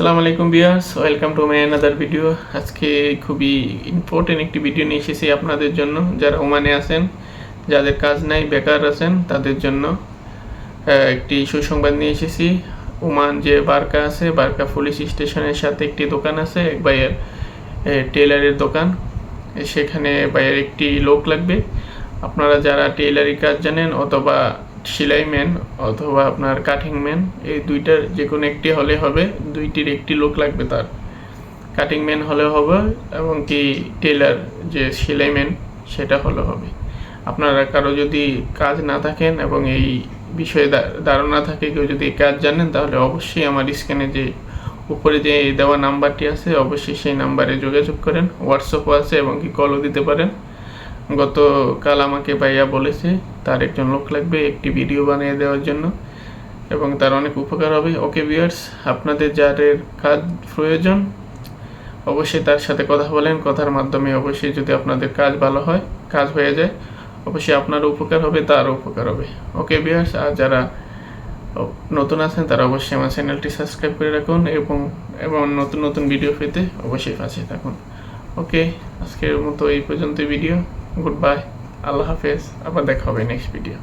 আসসালামু আলাইকুম viewers welcome to my another video আজকে খুবই ইম্পর্টেন্ট একটি ভিডিও নিয়ে এসেছি আপনাদের জন্য। যারা ওমানে আছেন, যাদের কাজ নাই, বেকার আছেন, তাদের জন্য একটি সুসংবাদ নিয়ে এসেছি। ওমান যে বারকা আছে, বারকা পুলিশ স্টেশনের সাথে একটি দোকান আছে, এক ভাইয়ের টেলারের দোকান। সেখানে ভাইয়ের একটি লোক লাগবে। আপনারা যারা টেলারি কাজ জানেন অথবা সেলাই ম্যান অথবা আপনার কাটিং ম্যান এই দুইটার যে কোনো একটি হলে হবে, দুইটির একটি লোক লাগবে তার। কাটিং ম্যান হলে হবে এবং কি টেলার যে সেলাই ম্যান সেটা হলে হবে। আপনারা কারও যদি কাজ না থাকেন এবং এই বিষয়ে ধারণা থাকে, কেউ যদি কাজ জানেন, তাহলে অবশ্যই আমার স্ক্যানে যে উপরে যে দেওয়া নাম্বারটি আছে, অবশ্যই সেই নাম্বারে যোগাযোগ করেন, হোয়াটসঅ্যাপও আছে এবং কি কলও দিতে পারেন। গতকাল আমাকে ভাইয়া বলেছে, তার একজন লোক লাগবে একটি ভিডিও বানিয়ে দেওয়ার জন্য এবং তার অনেক উপকার হবে। ওকে ভিউয়ার্স, আপনাদের যাদের কাজ প্রয়োজন, অবশ্যই তার সাথে কথা বলেন। কথার মাধ্যমে অবশ্যই যদি আপনাদের কাজ ভালো হয়, কাজ হয়ে যায়, অবশ্যই আপনারও উপকার হবে, তারও উপকার হবে। ওকে ভিউয়ার্স, আর যারা নতুন আছেন, তারা অবশ্যই আমার চ্যানেলটি সাবস্ক্রাইব করে রাখুন এবং এবং নতুন নতুন ভিডিও পেতে অবশ্যই পাশে থাকুন। ওকে, আজকের মতো এই পর্যন্ত ভিডিও। গুড বাই আল্লাহ হাফেজ। আবার দেখা হবে নেক্সট ভিডিও